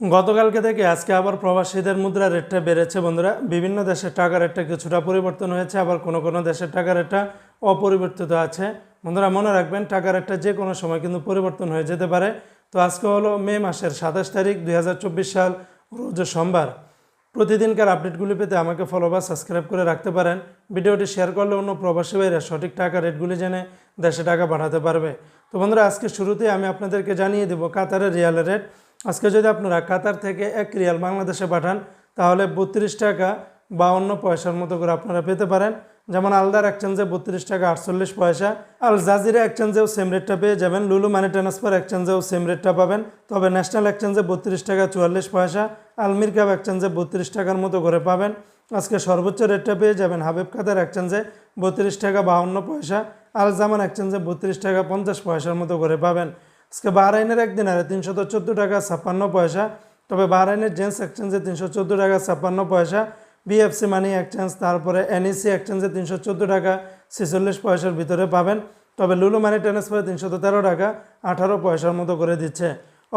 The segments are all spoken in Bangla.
গতকালকে থেকে আজকে আবার প্রবাসীদের মুদ্রা রেটটা বেড়েছে, বন্ধুরা। বিভিন্ন দেশের টাকা রেটটা কিছুটা পরিবর্তন হয়েছে, আবার কোনো কোনো দেশের টাকা রেটটা অপরিবর্তিত আছে। বন্ধুরা, মনে রাখবেন, টাকা রেটটা যে কোনো সময় কিন্তু পরিবর্তন হয়ে যেতে পারে। তো আজকে হলো মে মাসের সাতাশ তারিখ, দুই হাজার চব্বিশ সাল, রোজ সোমবার। প্রতিদিনকার আপডেটগুলি পেতে আমাকে ফলো বা সাবস্ক্রাইব করে রাখতে পারেন। ভিডিওটি শেয়ার করলে অন্য প্রবাসী ভাইরা সঠিক টাকা রেটগুলি জেনে দেশে টাকা পাঠাতে পারবে। তো বন্ধুরা, আজকে শুরুতেই আমি আপনাদেরকে জানিয়ে দেবো, কাতারের রিয়ালের রেট আজকে যদি আপনারা কাতার থেকে এক রিয়াল বাংলাদেশে পাঠান, তাহলে বত্রিশ টাকা বাউন্ন পয়সার মতো করে আপনারা পেতে পারেন। যেমন আলদার এক্সচেঞ্জে বত্রিশ টাকা আটচল্লিশ পয়সা, আল জাজিরা এক্সচেঞ্জেও সেম রেটটা পেয়ে যাবেন, লুলু মানি ট্রান্সফার এক্সচেঞ্জেও সেম রেটটা পাবেন। তবে ন্যাশনাল এক্সচেঞ্জে বত্রিশ টাকা চুয়াল্লিশ পয়সা আলমির কাপ এক্সচেঞ্জে বত্রিশ টাকার মতো করে পাবেন। আজকে সর্বোচ্চ রেটটা পেয়ে যাবেন হাবিব কাতার এক্সচেঞ্জে বত্রিশ টাকা বাহান্ন পয়সা, আল জামান এক্সচেঞ্জে বত্রিশ টাকা পঞ্চাশ পয়সার মতো করে পাবেন। আজকে বাহরাইনের একদিন আরে তিনশত চোদ্দ টাকা, ছাপ্পান্ন পয়সা। তবে বাহরাইনের জেন্টস এক্সচেঞ্জে তিনশো চোদ্দ টাকা, ছাপ্পান্ন পয়সা। বিএফসি মানি এক্সচেঞ্জ, তারপরে এনইসি এক্সচেঞ্জে তিনশো চোদ্দ টাকা, ছেচল্লিশ পয়সার ভিতরে পাবেন। তবে লুলু মানি ট্রান্সফারে তিনশত তেরো টাকা, আঠারো পয়সার মতো করে দিচ্ছে।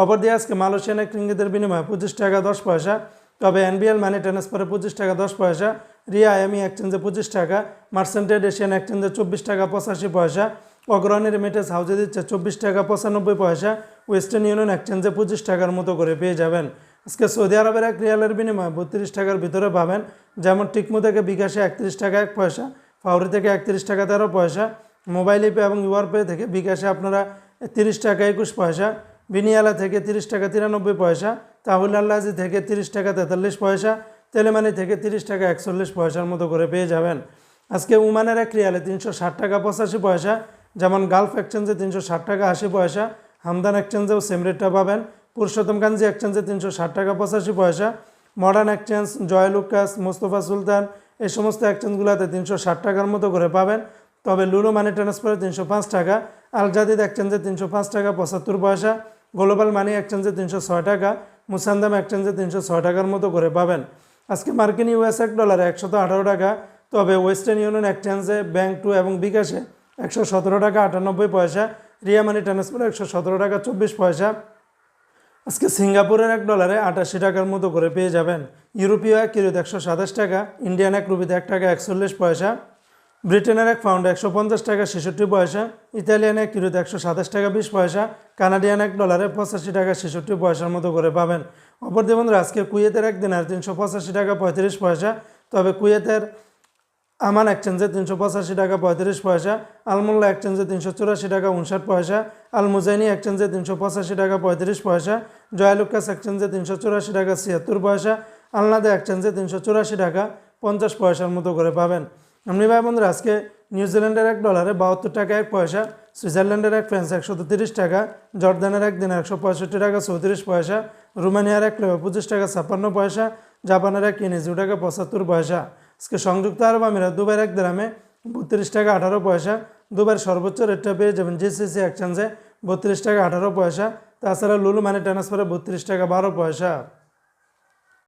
অপর দিয়ে আজকে মালয়েশিয়ান এক বিনিময়ে পঁচিশ টাকা, দশ পয়সা। তবে এনবিএল মানি ট্রান্সফারে পঁচিশ টাকা, দশ পয়সা। রিয়া এমি এক্সচেঞ্জে পঁচিশ টাকা। মার্সেন্টেড এশিয়ান এক্সচেঞ্জে চব্বিশ টাকা, পঁচাশি পয়সা। অগ্রণী রেমিটেন্স হাউজে দিচ্ছে চব্বিশ টাকা পঁচানব্বই পয়সা, ওয়েস্টার্ন ইউনিয়ন এক্সচেঞ্জে পঁচিশ টাকার মতো করে পেয়ে যাবেন। আজকে সৌদি আরবের এক রিয়ালের বিনিময়ে বত্রিশ টাকার ভিতরে পাবেন, যেমন টিকমো থেকে বিকাশে একত্রিশ টাকা এক পয়সা ফাউরি থেকে একত্রিশ টাকা তেরো পয়সা, মোবাইল পে এবং ইউআর পে থেকে বিকাশে আপনারা তিরিশ টাকা একুশ পয়সা, বিনিয়ালা থেকে তিরিশ টাকা তিরানব্বই পয়সা, তাহুল আল্লাজি থেকে তিরিশ টাকা তেতাল্লিশ পয়সা, তেলেমানি থেকে তিরিশ টাকা একচল্লিশ পয়সার মতো করে পেয়ে যাবেন। আজকে উমানের এক রিয়ালে তিনশো ষাট টাকা পঁচাশি পয়সা যেমন গালফ এক্সচেঞ্জে তিনশো ষাট টাকা আশি পয়সা, হামদান এক্সচেঞ্জেও সেম রেটটা পাবেন। পুরুষোত্তমকাঞ্জি এক্সচেঞ্জে তিনশো ষাট টাকা পঁচাশি পয়সা। Modern Exchange, Joy Lucas, Mostafa Sultan, এই সমস্ত এক্সচেঞ্জগুলোতে তিনশো ষাট টাকার মতো করে পাবেন। তবে লুলু মানি ট্রান্সফারে তিনশো পাঁচ টাকা, আল জাদিদ এক্সচেঞ্জে তিনশো পাঁচ টাকা, পঁচাত্তর পয়সা, গ্লোবাল মানি এক্সচেঞ্জে তিনশো ছয় টাকা, মুসান্দাম এক্সচেঞ্জে তিনশো ছয় টাকার মতো করে পাবেন। আজকে মার্কিন ইউএস এক ডলারে একশত আঠারো টাকা, তবে ওয়েস্টার্ন ইউনিয়ন এক্সচেঞ্জে ব্যাংক টু এবং বিকাশে একশো সতেরো টাকা আটানব্বই পয়সা। রিয়া মানি ট্রান্সফার একশো সতেরো টাকা চব্বিশ পয়সা। আজকে সিঙ্গাপুরের এক ডলারে আটাশি টাকার মতো করে পেয়ে যাবেন। ইউরোপীয় এক কিলোতে একশো সাতাশ টাকা, ইন্ডিয়ান এক রুপিতে এক টাকা একচল্লিশ পয়সা। ব্রিটেনের এক পাউন্ড একশো পঞ্চাশ টাকা ছেষট্টি পয়সা। ইতালিয়ান এক কিলোতে একশো সাতাশ টাকা বিশ পয়সা। কানাডিয়ান এক ডলারে পঁচাশি টাকা ছেষট্টি পয়সার মতো করে পাবেন। অপর বন্ধুরা, আজকে কুয়েতের এক দিনার তিনশো পঁচাশি টাকা পঁয়ত্রিশ পয়সা। তবে কুয়েতের আমান এক্সচেঞ্জে তিনশো পঁচাশি টাকা, পঁয়ত্রিশ পয়সা। আলমোল্লা এক্সচেঞ্জে তিনশো চুরাশি টাকা, উনষাট পয়সা। আল মুজাইনি এক্সচেঞ্জে তিনশো পঁচাশি টাকা, পঁয়ত্রিশ পয়সা। জয়ালুকাস এক্সচেঞ্জে তিনশো চুরাশি টাকা, ছিয়াত্তর পয়সা। আলনাদা এক্সচেঞ্জে তিনশো চুরাশি টাকা, পঞ্চাশ পয়সার মতো করে পাবেন। এমনি ভাই বন্ধুরা, আজকে নিউজিল্যান্ডের এক ডলারে বাহাত্তর টাকা, এক পয়সা। সুইজারল্যান্ডের এক ফ্রান্স একশো তিরিশ টাকা। জর্দানের এক দিন একশো পঁয়ষট্টি টাকা, চৌত্রিশ পয়সা। রোমানিয়ার এক পঁচিশ টাকা, ছাপ্পান্ন পয়সা। জাপানের এক কিনিজু টাকা, পঁচাত্তর পয়সা। আজকে সংযুক্ত আরব আমিরাত দুবার এক গ্রামে বত্রিশ টাকা আঠারো পয়সা দুবার সর্বোচ্চ রেটটা পেয়ে যাবেন জিসিসি এক্সচেঞ্জে বত্রিশ টাকা আঠারো পয়সা। তাছাড়া লুলু মানি ট্রান্সফারে বত্রিশ টাকা বারো পয়সা।